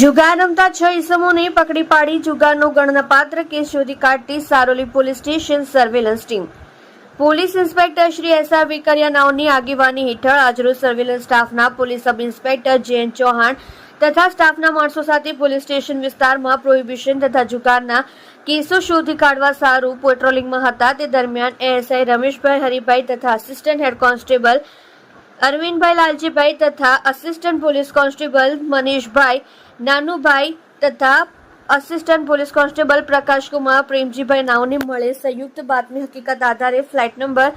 જુગાર રમતા છ ઇસમોને પકડી પાડી જુગારનો ગણનાપાત્ર કેસ શોધી કાઢતી Saroli police station surveillance team. Police inspector Shri S R Vikariya નાઓની આગેવાની હેઠળ આજરોજ સર્વેલન્સ સ્ટાફના police sub inspector Jayant Chauhan તથા સ્ટાફના માણસો સાથે પોલીસ સ્ટેશન વિસ્તારમાં પ્રોહિબિશન તથા જુગારના કેસો શોધી કાઢવા સારું પેટ્રોલિંગમાં હતા. તે દરમિયાન એએસઆઈ રમેશભાઈ હરિભાઈ તથા assistant head constable Arvindbhai Laljibhai તથા assistant police constable Manishbhai Nanubhai તથા assistant police constable Prakashkumar Premjibhai નાઓને મળે સંયુક્ત બાતમી હકીકત આધારે ફ્લેટ નંબર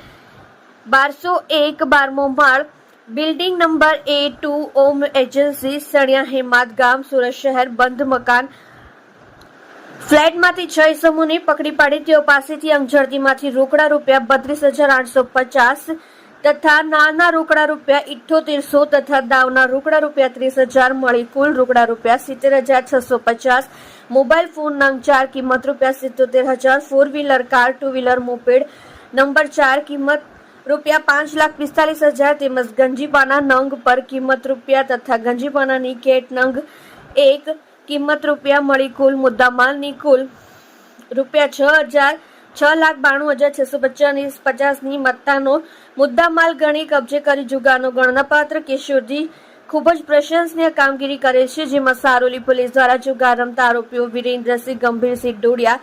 બારસો એક બારમો માળ building number A two Om agency Saniya Hemad ગામ, સુરત શહેર, બંધ મકાન. ફ્લેટમાંથી છ ઇસમોને પકડી પાડી, તેઓ પાસેથી અંગઝડતીમાંથી રોકડા રૂપિયા બત્રીસ હજાર આઠસો પચાસ તથા નાના રોકડા રૂપિયા ઇઠ્ઠોતેરસો તથા દાવના રોકડા રૂપિયા ત્રીસ હજાર મળી કુલ રોકડા રૂપિયા સિત્તેર હજાર છસો પચાસ. મોબાઈલ ફોન નંગ ચાર કિંમત રૂપિયા સિત્તોતેર હજાર. Four wheeler car, two wheeler moped. Number ચાર કિંમત રૂપિયા પાંચ લાખ પિસ્તાલીસ હજાર. તેમજ ગંજીપાના નંગ પર કિંમત રૂપિયા તથા ગંજીપાનાની કેટ નંગ એક કિંમત રૂપિયા મળી કુલ મુદ્દામાલની કુલ રૂપિયા છ હજાર છ લાખ બાણું હજાર છસો પચાસ પચાસની મત્તાનો મુદ્દામાલ ગણી કબજે કરી જુગાનો ગણનાપાત્ર. કિશોરજી ખૂબ જ પ્રશંસનીય કામગીરી કરે છે, જેમાં સારોલી પોલીસ દ્વારા જુગાર રમતા આરોપીઓ વિરેન્દ્રસિંહ, ગંભીરસિંહ ડોડિયા,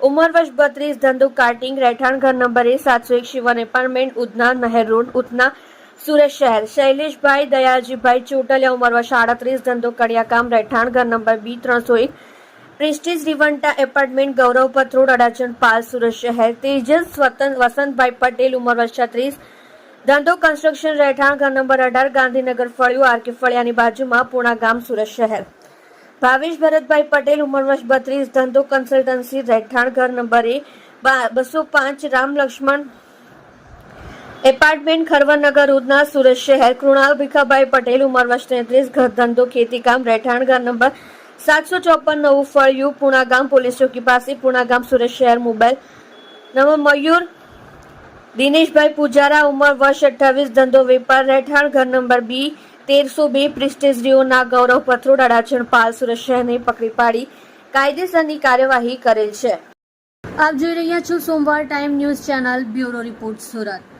ઉંમર વર્ષ બત્રીસ, ધંધો કાર્ટિંગ, રહેઠાણ ઘર નંબર એ સાતસો એક શિવન એપાર્ટમેન્ટ, ઉધના, નહેર રોડ, ઉધના, સુરત શહેર. શૈલેષભાઈ દયાજીભાઈ ચોટલિયા, ઉંમર વર્ષ આડત્રીસ, ધંધો કડિયાકામ, રહેઠાણ ઘર નંબર બી ત્રણસો એક Prestige Riventa apartment Gaurav road Adajan, Pal, Surat શહેર, તેજસ સ્વતંત્ર વસંતભાઈ પટેલ, ઉંમર વર્ષ છત્રીસ, ધંધો, કન્સ્ટ્રક્શન, રહેઠાણ, ઘર નંબર અઢાર, ગાંધીનગર ફળિયું આરકે ફળિયાની બાજુમાં પૂણા ગામ, સુરત શહેર. ભાવેશ ભરતભાઈ પટેલ, ઉંમર વર્ષ બત્રીસ, ધંધો, કન્સલ્ટન્સી, રહેઠાણ, ઘર નંબર એ બસો પાંચ, રામ લક્ષ્મણ, એપાર્ટમેન્ટ ખરવનગર ઉધના, સુરત શહેર, કૃણાલ ભીખાભાઈ પટેલ, ઉંમર વર્ષ તેત્રીસ, ઘર ધંધો, ખેતીકામ, રહેઠાણ, ઘર નંબર સાતસો ચોપન નવું ફળિયું પૂણા ગામ પોલીસ ચોકી પાસે, પૂણા ગામ સુરત શહેર મોબાઈલ નવો મયુર, દિનેશભાઈ પૂજારા, ઉંમર વર્ષ અઠ્ઠાવીસ, ધંધો વેપાર રહેઠાણ, ઘર નંબર બી, તેરસો બે, પ્રિસ્ટેજરીઓના ગૌરવ પથરોડ અડાચણ પાલ, સુરત શહેરને પકડી પાડી, કાયદેસરની કાર્યવાહી કરેલ છે. આપ જોઈ રહ્યા છો સોમવાર time news channel, bureau report Surat.